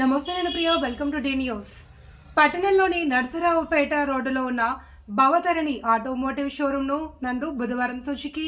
నమస్తే నేను Priya welcome to day news పట్టణంలోని నర్సరావుపేట రోడ్డులో ఉన్న భవతరణి ఆటోమోటివ్ షోరూంను నందు బుధవారం సుజుకి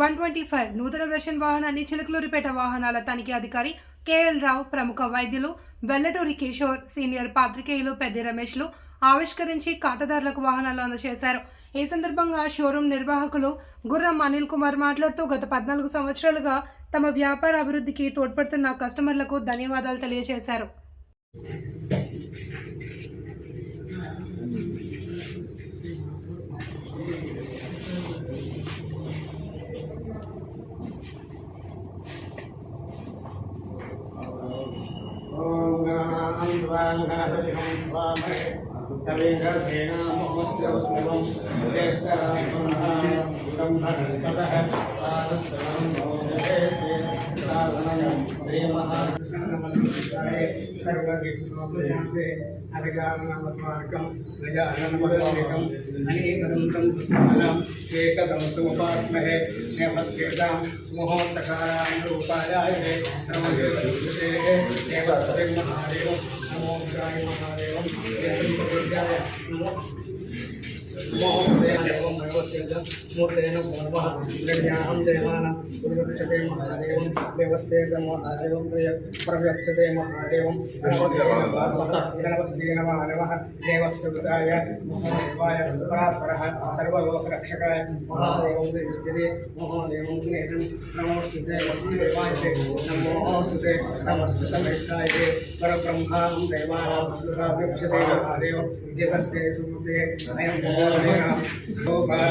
వన్ ట్వంటీ ఫైవ్ నూతన వెర్షన్ వాహనాన్ని చిలకలూరిపేట వాహనాల తనిఖీ అధికారి కేఎల్ రావు ప్రముఖ వైద్యులు వెల్లటూరి కిషోర్ సీనియర్ పాత్రికేయులు పెద్ద రమేష్లు ఆవిష్కరించి ఖాతాదారులకు వాహనాలు అందజేశారు. ఈ సందర్భంగా షోరూం నిర్వాహకులు గుర్రం అనిల్ కుమార్ మాట్లాడుతూ గత పద్నాలుగు సంవత్సరాలుగా తమ వ్యాపార అభివృద్ధికి తోడ్పడుతున్న కస్టమర్లకు ధన్యవాదాలు తెలియజేశారు. ेणामोऽस्त्रवस्त्रवं उदेष्टरामः ब्रह्मणस्ततः पादस्त्रवं मोदते सर्वविष्णोपजान्ते अधिकारणवत्मार्कं गजाननमगौरिकम् अनेकदन्तं दुःखमलम् एकदन्तु उपास्महे नमो मूर्तेन सर्वः महादेव देवानां गुरुरक्षते महादेवं देवस्ते महादेवं प्रव्यक्षते महादेवं नमस्ते नमः नमः देवस्य कृताय महादेवाय परात्परः सर्वलोकरक्षकाय नमोस्तुते नमोस्तुते नमस्कृतमेष्टाय परब्रह्मां देवानां प्रव्यक्षते देवस्ते सुकृते अयं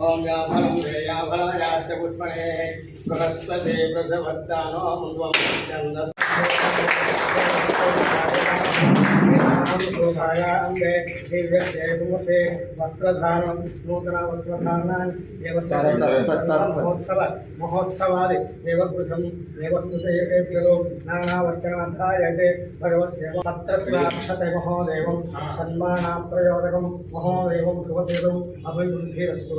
ఓం వ్యాభరం వేయాఫలాయాస్త పుష్పణే బృహస్పతే ప్రసవస్థానో ముంద్వం అంగే దివ్యతే నూతన వస్త్రధారణాన్ని మహోత్సవాది దేవకృతం దేవకృతేభ్యో నానావర్చనాధ్యాయతే భగవస్య పత్రక్షతే మహోదేవం సన్మానాప్రయోదకం మహోదేవం శుభదేవం అభివృద్ధిరస్తు.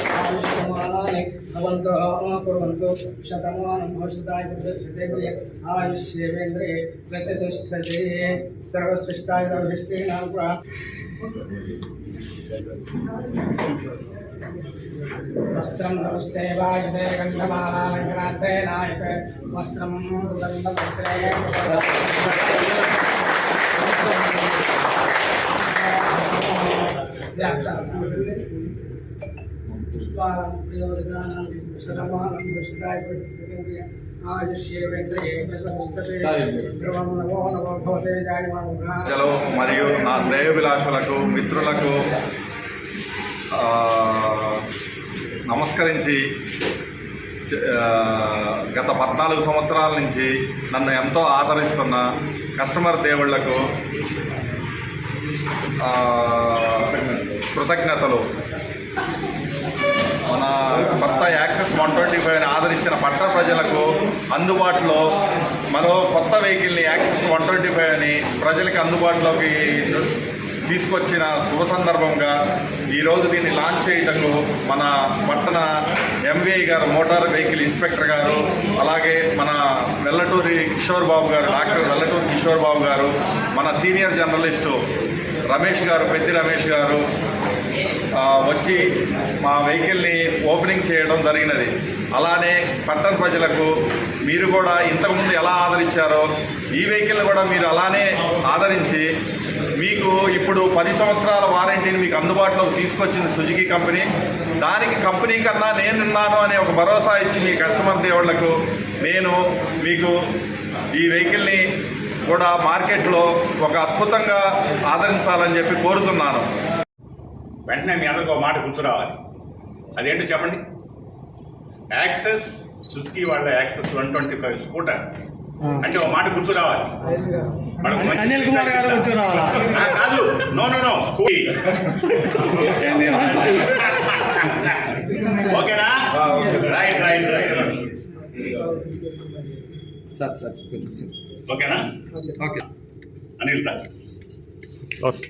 भवन्तः कुर्वन्तु शतमानं भविष्यताय पुरुषे आयुष्येवेन्द्रे प्रतिष्ठते सर्वसृष्टाय दृष्टीनां पुरा। वस्त्रं नमस्ते वायुते नायक, वस्त्रं गन्धवस्त्रे పుష్పాలం ప్రయోజనానం శతమానం చలో మరియు నా శ్రేయోభిలాషులకు మిత్రులకు నమస్కరించి గత పద్నాలుగు సంవత్సరాల నుంచి నన్ను ఎంతో ఆదరిస్తున్న కస్టమర్ దేవుళ్ళకు కృతజ్ఞతలు. పట్టణ ప్రజలకు అందుబాటులో మరో కొత్త వెహికల్ని యాక్సెస్ వన్ ట్వంటీ ఫైవ్ అని ప్రజలకు అందుబాటులోకి తీసుకొచ్చిన శుభ సందర్భంగా ఈరోజు దీన్ని లాంచ్ చేయటకు మన పట్టణ ఎంవీఐ గారు మోటార్ వెహికల్ ఇన్స్పెక్టర్ గారు అలాగే మన వెల్లటూరి కిషోర్ బాబు గారు డాక్టర్ వెల్లటూరి కిషోర్ బాబు గారు మన సీనియర్ జర్నలిస్టు రమేష్ గారు పెద్ది రమేష్ గారు వచ్చి మా వెహికల్ని ఓపెనింగ్ చేయడం జరిగినది. అలానే పట్టణ ప్రజలకు మీరు కూడా ఇంతకుముందు ఎలా ఆదరించారో ఈ వెహికల్ని కూడా మీరు అలానే ఆదరించి మీకు ఇప్పుడు పది సంవత్సరాల వారంటీని మీకు అందుబాటులోకి తీసుకొచ్చింది సుజుకి కంపెనీ. దానికి కంపెనీ కన్నా నేనున్నాను అనే ఒక భరోసా ఇచ్చి మీ కస్టమర్ దేవుళ్ళకు. నేను మీకు ఈ వెహికల్ని కూడా మార్కెట్లో ఒక అద్భుతంగా ఆదరించాలని చెప్పి కోరుతున్నాను. వెంటనే మీ అందరికి ఒక మాట గుర్తు రావాలి అదేంటో చెప్పండి. యాక్సెస్ సుజుకి వాళ్ళ Access one twenty five scooter. అంటే ఒక మాట గుర్తు రావాలి మనకు మంచి అనిల్ కుమార్ గారు గుర్తు రావాలా? ఆ, కాదు. No no no. స్కూటీ. ఓకేనా? Right right right sir sir ఓకేనా? ఓకే. అనిల్ ఓకే.